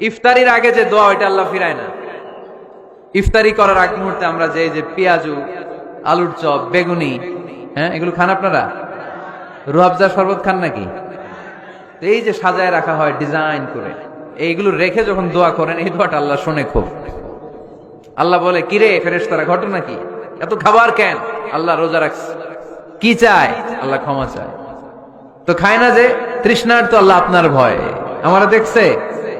ইফতারির আগে যে দোয়া, ওইটা আল্লাহ ফিরায় না। ইফতারি করার আগ মুহূর্তে আমরা যে যে পেঁয়াজু, আলুর চপ, বেগুনি হ্যাঁ এগুলো খান আপনারা? রুহাবজা শরবত খান নাকি? এই যে সাজায় রাখা হয় ডিজাইন করে, এইগুলো রেখে যখন দোয়া করেন, এই দোয়াটা আল্লাহ শোনে খুব। আল্লাহ বলে কিরে ফেরেশতারা, ঘটনা কি এত খাবার কেন? আল্লাহ রোজা রাখছে। কি চায়? আল্লাহ ক্ষমা চায়। তো খায় না যে, তৃষ্ণার তো আল্লাহ আপনার ভয়। আমারা দেখছে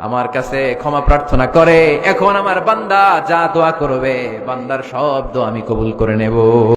আমার কাছে ক্ষমা প্রার্থনা করে, এখন আমার বান্দা যা দোয়া করবে, বান্দার শব্দ আমি কবুল করে নেব।